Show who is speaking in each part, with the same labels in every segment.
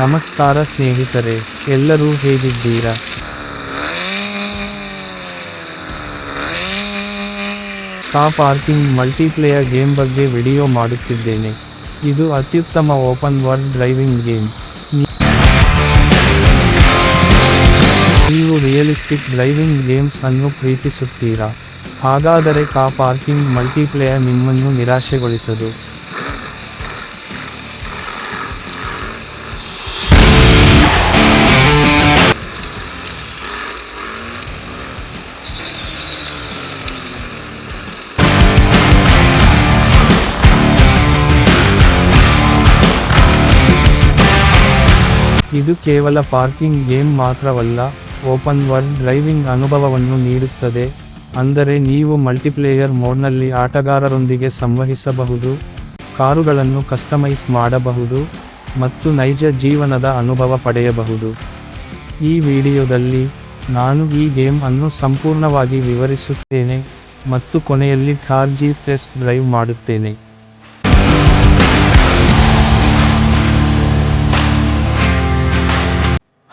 Speaker 1: ನಮಸ್ಕಾರ ಸ್ನೇಹಿತರೆ, ಎಲ್ಲರೂ ಹೇಗಿದ್ದೀರಾ? ಕಾ ಪಾರ್ಕಿಂಗ್ ಮಲ್ಟಿಪ್ಲೇಯರ್ ಗೇಮ್ ಬಗ್ಗೆ ವಿಡಿಯೋ ಮಾಡುತ್ತಿದ್ದೇನೆ. ಇದು ಅತ್ಯುತ್ತಮ ಓಪನ್ ವರ್ಲ್ಡ್ ಡ್ರೈವಿಂಗ್ ಗೇಮ್. ನೀವು ರಿಯಲಿಸ್ಟಿಕ್ ಡ್ರೈವಿಂಗ್ ಗೇಮ್ಸ್ ಅನ್ನು ಪ್ರೀತಿಸುತ್ತೀರಾ? ಹಾಗಾದರೆ ಕಾ ಪಾರ್ಕಿಂಗ್ ಮಲ್ಟಿಪ್ಲೇಯರ್ ನಿಮ್ಮನ್ನು ನಿರಾಶೆಗೊಳಿಸದು. ಇದು ಕೇವಲ ಪಾರ್ಕಿಂಗ್ ಗೇಮ್ ಮಾತ್ರವಲ್ಲ, ಓಪನ್ ವರ್ಲ್ಡ್ ಡ್ರೈವಿಂಗ್ ಅನುಭವವನ್ನು ನೀಡುತ್ತದೆ. ಅಂದರೆ ನೀವು ಮಲ್ಟಿಪ್ಲೇಯರ್ ಮೋಡ್ನಲ್ಲಿ ಆಟಗಾರರೊಂದಿಗೆ ಸಂವಹಿಸಬಹುದು, ಕಾರುಗಳನ್ನು ಕಸ್ಟಮೈಸ್ ಮಾಡಬಹುದು, ಮತ್ತು ನೈಜ ಜೀವನದ ಅನುಭವ ಪಡೆಯಬಹುದು. ಈ ವಿಡಿಯೋದಲ್ಲಿ ನಾನು ಈ ಗೇಮ್ ಅನ್ನು ಸಂಪೂರ್ಣವಾಗಿ ವಿವರಿಸುತ್ತೇನೆ ಮತ್ತು ಕೊನೆಯಲ್ಲಿ ಕಾರ್ ಜಿ ಟೆಸ್ಟ್ ಡ್ರೈವ್ ಮಾಡುತ್ತೇನೆ.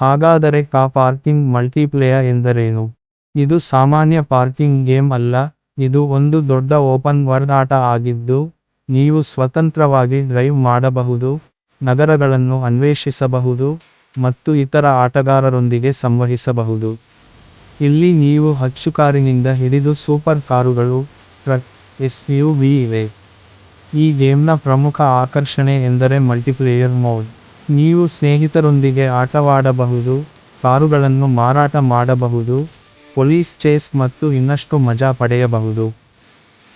Speaker 1: ಹಾಗಾದರೆ ಕಾ ಪಾರ್ಕಿಂಗ್ ಮಲ್ಟಿಪ್ಲೇಯರ್ ಎಂದರೇನು? ಇದು ಸಾಮಾನ್ಯ ಪಾರ್ಕಿಂಗ್ ಗೇಮ್ ಅಲ್ಲ, ಇದು ಒಂದು ದೊಡ್ಡ ಓಪನ್ ವರ್ಲ್ಡ್ ಆಟ ಆಗಿದ್ದು, ನೀವು ಸ್ವತಂತ್ರವಾಗಿ ಡ್ರೈವ್ ಮಾಡಬಹುದು, ನಗರಗಳನ್ನು ಅನ್ವೇಷಿಸಬಹುದು, ಮತ್ತು ಇತರ ಆಟಗಾರರೊಂದಿಗೆ ಸಂವಹಿಸಬಹುದು. ಇಲ್ಲಿ ನೀವು ಹಚ್ಚುಕಾರಿನಿಂದ ಹಿಡಿದು ಸೂಪರ್ ಕಾರುಗಳು, ಟ್ರಕ್, ಎಸ್ ಯು ವಿ ಇವೆ. ಈ ಗೇಮ್ನ ಪ್ರಮುಖ ಆಕರ್ಷಣೆ ಎಂದರೆ ಮಲ್ಟಿಪ್ಲೇಯರ್ ಮೋಡ್. ನೀವು ಸ್ನೇಹಿತರೊಂದಿಗೆ ಆಟವಾಡಬಹುದು, ಕಾರುಗಳನ್ನು ಮಾರಾಟ ಮಾಡಬಹುದು, ಪೊಲೀಸ್ ಚೇಸ್ ಮತ್ತು ಇನ್ನಷ್ಟು ಮಜಾ ಪಡೆಯಬಹುದು.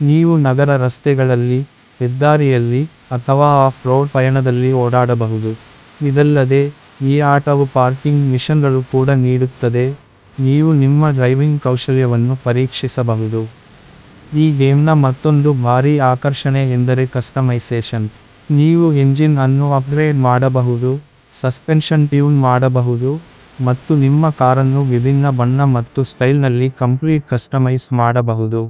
Speaker 1: ನೀವು ನಗರ ರಸ್ತೆಗಳಲ್ಲಿ, ಹೆದ್ದಾರಿಯಲ್ಲಿ ಅಥವಾ ಆಫ್ ರೋಡ್ ಪಯಣದಲ್ಲಿ ಓಡಾಡಬಹುದು. ಇದಲ್ಲದೆ, ಈ ಆಟವು ಪಾರ್ಕಿಂಗ್ ಮಿಷನ್ಗಳು ಕೂಡ ನೀಡುತ್ತದೆ. ನೀವು ನಿಮ್ಮ ಡ್ರೈವಿಂಗ್ ಕೌಶಲ್ಯವನ್ನು ಪರೀಕ್ಷಿಸಬಹುದು. ಈ ಗೇಮ್ನ ಮತ್ತೊಂದು ಭಾರೀ ಆಕರ್ಷಣೆ ಎಂದರೆ ಕಸ್ಟಮೈಸೇಷನ್. ನೀವು ಎಂಜಿನ್ ಅನ್ನು ಅಪ್ಗ್ರೇಡ್ ಮಾಡಬಹುದು ಸಸ್ಪೆನ್ಷನ್ ಟ್ಯೂನ್ ಮಾಡಬಹುದು, ಮತ್ತು ನಿಮ್ಮ ಕಾರನ್ನು ವಿಭಿನ್ನ ಬಣ್ಣ ಮತ್ತು ಸ್ಟೈಲ್ನಲ್ಲಿ ಕಂಪ್ಲೀಟ್ ಕಸ್ಟಮೈಸ್ ಮಾಡಬಹುದು.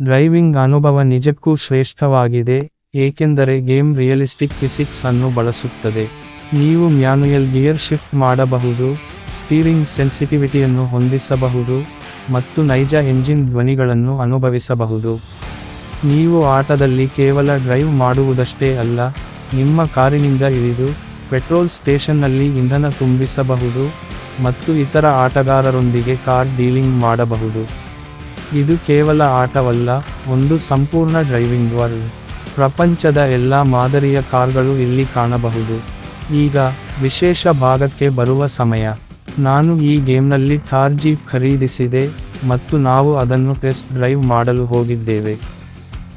Speaker 1: ಡ್ರೈವಿಂಗ್ ಅನುಭವ ನಿಜಕ್ಕೂ ಶ್ರೇಷ್ಠವಾಗಿದೆ, ಏಕೆಂದರೆ ಗೇಮ್ ರಿಯಲಿಸ್ಟಿಕ್ ಫಿಸಿಕ್ಸ್ ಅನ್ನು ಬಳಸುತ್ತದೆ. ನೀವು ಮ್ಯಾನುಯಲ್ ಗಿಯರ್ ಶಿಫ್ಟ್ ಮಾಡಬಹುದು ಸ್ಟೀರಿಂಗ್ ಸೆನ್ಸಿಟಿವಿಟಿಯನ್ನು ಹೊಂದಿಸಬಹುದು, ಮತ್ತು ನೈಜ ಎಂಜಿನ್ ಧ್ವನಿಗಳನ್ನು ಅನುಭವಿಸಬಹುದು. ನೀವು ಆಟದಲ್ಲಿ ಕೇವಲ ಡ್ರೈವ್ ಮಾಡುವುದಷ್ಟೇ ಅಲ್ಲ, ನಿಮ್ಮ ಕಾರಿನಿಂದ ಇಳಿದು ಪೆಟ್ರೋಲ್ ಸ್ಟೇಷನ್ನಲ್ಲಿ ಇಂಧನ ತುಂಬಿಸಬಹುದು ಮತ್ತು ಇತರ ಆಟಗಾರರೊಂದಿಗೆ ಕಾರ್ ಡೀಲಿಂಗ್ ಮಾಡಬಹುದು. ಇದು ಕೇವಲ ಆಟವಲ್ಲ, ಒಂದು ಸಂಪೂರ್ಣ ಡ್ರೈವಿಂಗ್ ವರ್ಲ್ಡ್ ಪ್ರಪಂಚದ ಎಲ್ಲ ಮಾದರಿಯ ಕಾರ್ಗಳು ಇಲ್ಲಿ ಕಾಣಬಹುದು. ಈಗ, ವಿಶೇಷ ಭಾಗಕ್ಕೆ ಬರುವ ಸಮಯ. ನಾನು ಈ ಗೇಮ್ನಲ್ಲಿ ಕಾರ್ ಜೀಪ್ ಖರೀದಿಸಿದೆ ಮತ್ತು ನಾವು ಅದನ್ನು ಟೆಸ್ಟ್ ಡ್ರೈವ್ ಮಾಡಲು ಹೋಗಿದ್ದೇವೆ.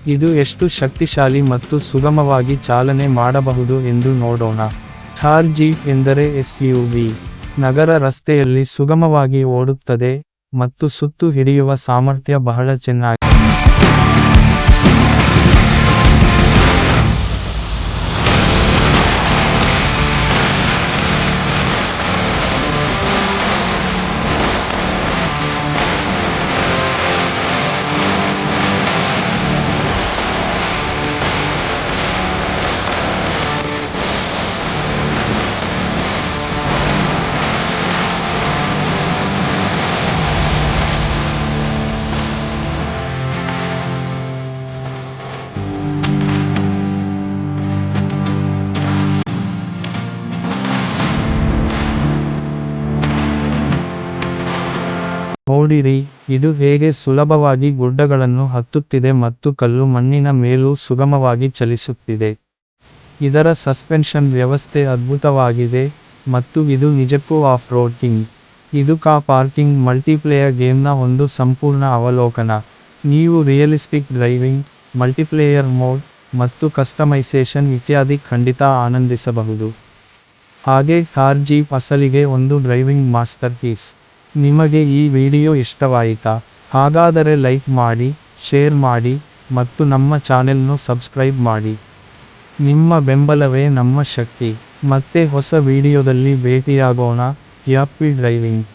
Speaker 1: ಇದು ಎಷ್ಟು ಶಕ್ತಿಶಾಲಿ ಮತ್ತು ಸುಗಮವಾಗಿ ಚಾಲನೆ ಮಾಡಬಹುದು ಎಂದು ನೋಡೋಣ. ಥಾರ್ ಜೀಪ್ ಎಂದರೆ ವಿ ನಗರ ರಸ್ತೆಯಲ್ಲಿ ಸುಗಮವಾಗಿ ಓಡುತ್ತದೆ ಮತ್ತು ಸುತ್ತು ಹಿಡಿಯುವ ಸಾಮರ್ಥ್ಯ ಬಹಳ ಚೆನ್ನಾಗಿ ನೋಡಿರಿ ಇದು ಹೇಗೆ ಸುಲಭವಾಗಿ ಗುಡ್ಡಗಳನ್ನು ಹತ್ತುತ್ತಿದೆ ಮತ್ತು ಕಲ್ಲು ಮಣ್ಣಿನ ಮೇಲೂ ಸುಗಮವಾಗಿ ಚಲಿಸುತ್ತಿದೆ. ಇದರ ಸಸ್ಪೆನ್ಷನ್ ವ್ಯವಸ್ಥೆ ಅದ್ಭುತವಾಗಿದೆ ಮತ್ತು ಇದು ನಿಜಕ್ಕೂ ಆಫ್ ರೋಡ್ಕಿಂಗ್ ಇದು ಕಾ ಪಾರ್ಕಿಂಗ್ ಮಲ್ಟಿಪ್ಲೇಯರ್ ಗೇಮ್ನ ಒಂದು ಸಂಪೂರ್ಣ ಅವಲೋಕನ. ನೀವು ರಿಯಲಿಸ್ಟಿಕ್ ಡ್ರೈವಿಂಗ್, ಮಲ್ಟಿಪ್ಲೇಯರ್ ಮೋಡ್ ಮತ್ತು ಕಸ್ಟಮೈಸೇಷನ್ ಇತ್ಯಾದಿ ಖಂಡಿತ ಆನಂದಿಸಬಹುದು. ಹಾಗೆ ಕಾರ್ ಜೀಪ್ ಅಸಲಿಗೆ ಒಂದು ಡ್ರೈವಿಂಗ್ ಮಾಸ್ಟರ್ ಪೀಸ್ ನಿಮಗೆ ಈ ವಿಡಿಯೋ ಇಷ್ಟವಾಯಿತಾ, ಹಾಗಾದರೆ ಲೈಕ್ ಮಾಡಿ, ಶೇರ್ ಮಾಡಿ, ಮತ್ತು ನಮ್ಮ ಚಾನೆಲ್ನು ಸಬ್ಸ್ಕ್ರೈಬ್ ಮಾಡಿ. ನಿಮ್ಮ ಬೆಂಬಲವೇ ನಮ್ಮ ಶಕ್ತಿ. ಮತ್ತೆ ಹೊಸ ವಿಡಿಯೋದಲ್ಲಿ ಭೇಟಿಯಾಗೋಣ ಹ್ಯಾಪಿ ಡ್ರೈವಿಂಗ್